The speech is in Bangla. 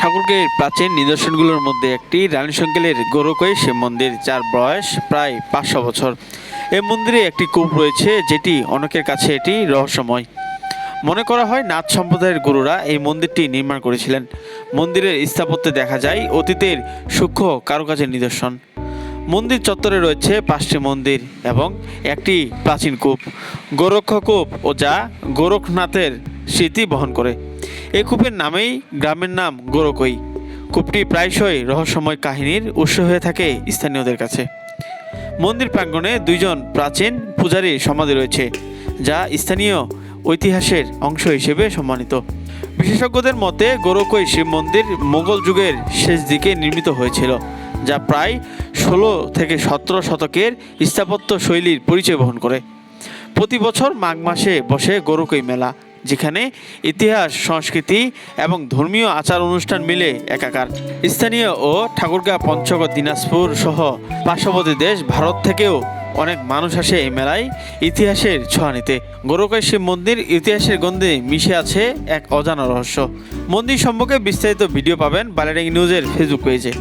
ঠাকুরকে প্রাচীন নিদর্শনগুলোর মধ্যে একটি। রানী সংকেলের গোরকই শিব মন্দির যার বয়স প্রায় পাঁচশো বছর। এই মন্দিরে একটি কূপ রয়েছে যেটি অনেকের কাছে এটি রহস্যময়। মনে করা হয় নাথ সম্প্রদায়ের গুরুরা এই মন্দিরটি নির্মাণ করেছিলেন। মন্দিরের স্থাপত্যে দেখা যায় অতীতের সূক্ষ্ম কারুকাজের নিদর্শন। মন্দির চত্বরে রয়েছে পাঁচটি মন্দির এবং একটি প্রাচীন কূপ। গোরক্ষ কূপ ও যা গোরখনাথের স্মৃতি বহন করে। এই কূপের নামেই গ্রামের নাম গোরকই। কূপটি প্রায়শই রহস্যময় কাহিনীর উৎস হয়ে থাকে স্থানীয়দের কাছে। মন্দির প্রাঙ্গণে দুইজন প্রাচীন পূজারীর সমাধি রয়েছে, যা স্থানীয় ঐতিহাসের অংশ হিসেবে সম্মানিত। বিশেষজ্ঞদের মতে, গোরকই শিব মন্দির মোগল যুগের শেষ দিকে নির্মিত হয়েছিল, যা প্রায় ষোলো থেকে সতেরো শতকের স্থাপত্য শৈলীর পরিচয় বহন করে। প্রতি বছর মাঘ মাসে বসে গোরকই মেলা। যেখানে ইতিহাস, সংস্কৃতি এবং ধর্মীয় আচার অনুষ্ঠান মিলে একাকার। স্থানীয় ও ঠাকুরগাঁ পঞ্চগড়, দিনাজপুর সহ পার্শ্ববর্তী দেশ ভারত থেকেও অনেক মানুষ আসে এই মেলায় ইতিহাসের ছোঁয়া নিতে। গোরকাই শিব মন্দির ইতিহাসের গন্ধে মিশে আছে এক অজানা রহস্য। মন্দির সম্পর্কে বিস্তারিত ভিডিও পাবেন বালাডিং নিউজের ফেসবুক পেজে।